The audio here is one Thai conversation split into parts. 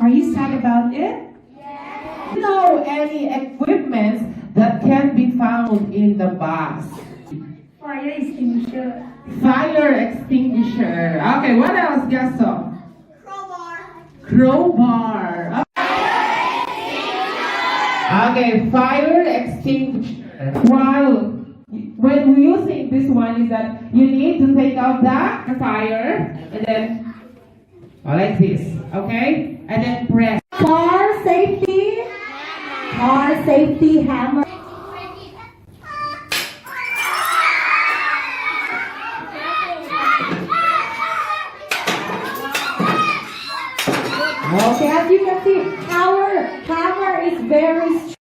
Are you sad about it? know any equipment that can be found in the bus? Fire extinguisher. Fire extinguisher. Okay, what else, Gaso? Crowbar. Crowbar. Okay, fire extinguisher. While when using this one is that you need to take out the fire and then like this, okay? And then press. Car safety. Car safety hammer. Okay, as you can see, our hammer is very strong.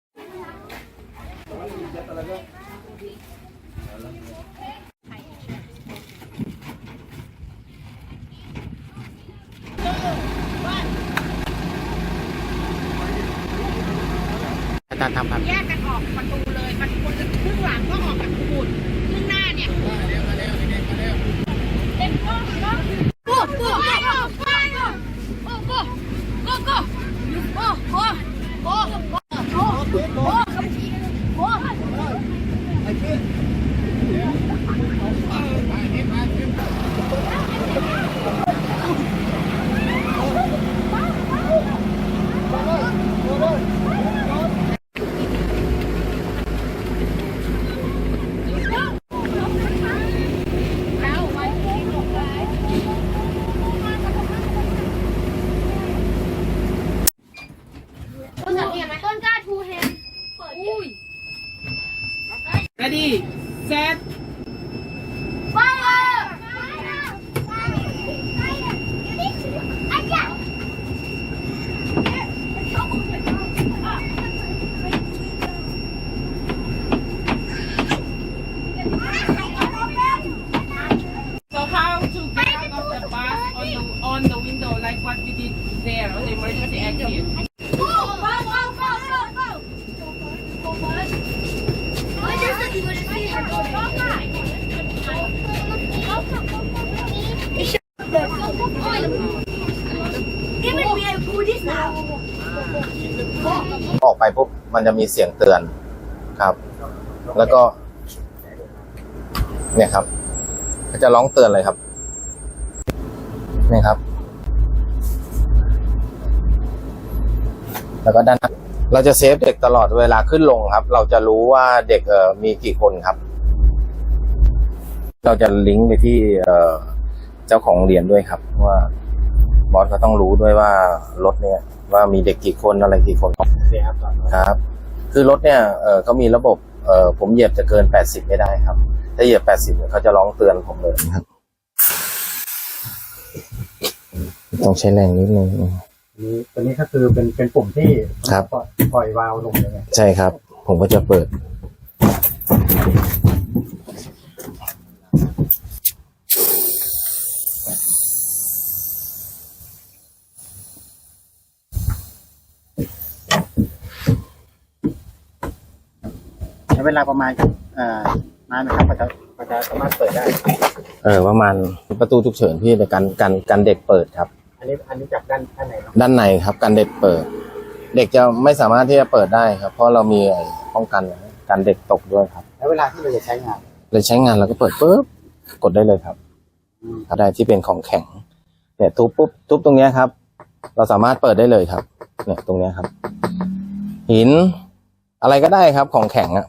การทำครับ แยกกันออกประตูเลยประตูครึ่งหลังก็ออกจากขบุนครึ่งหน้าเนี่ยเด็กก็ก็กูกูไปก็ไปก็กูกูกูกูโอ้โหโอ้โหโอ้โหโอ้โห the bus on the on the window like what we did there on the emergency exit? ออกไปปุ๊บมันจะมีเสียงเตือนครับ แล้วก็ เนี่ยครับก็จะร้องเตือนเลยครับเนี่ยครับ แล้วก็ด้านหน้า เราจะเซฟเด็กตลอดเวลาขึ้นลงครับ เราจะรู้ว่าเด็กเอ่อมีกี่คนครับ เราจะลิงก์ไปที่เอ่อเจ้าของโรงเรียนด้วยครับ ว่าบอสก็ต้องรู้ด้วยว่ารถเนี่ย ว่ามีเด็กกี่คนอะไรกี่คนครับ คือรถเนี่ยเออเขามีระบบเออผมเหยียบจะเกินแปดสิบไม่ได้ครับ ถ้าเหยียบแปดสิบเนี่ยเขาจะร้องเตือนผมเลยครับ ต้องใช้แรงนิดนึง นี่ตัวนี้ก็คือเป็นเป็นปุ่มที่ครับ ปล่อยปล่อยวาล์วลงเลยไงใช่ครับ ผมก็จะเปิด ใช้เวลาประมาณเอ่อนานไหมครับกว่าจะกว่าจะสามารถเปิดได้ เออประมาณประตูฉุกเฉินพี่ในการการการเด็กเปิดครับ อันนี้อันนี้จากด้านด้านไหนเนาะด้านในครับการเด็กเปิด เด็กจะไม่สามารถที่จะเปิดได้ครับ เพราะเรามีไอ้ป้องกันการเด็กตกด้วยครับแล้วเวลาที่เราจะใช้งานเลยใช้งานเราก็เปิดปุ๊บกดได้เลยครับอะไรที่เป็นของแข็งเนี่ยทุบปุ๊บทุบตรงเนี้ยครับ เราสามารถเปิดได้เลยครับ เนี่ยตรงเนี้ยครับ หินอะไรก็ได้ครับของแข็งอะ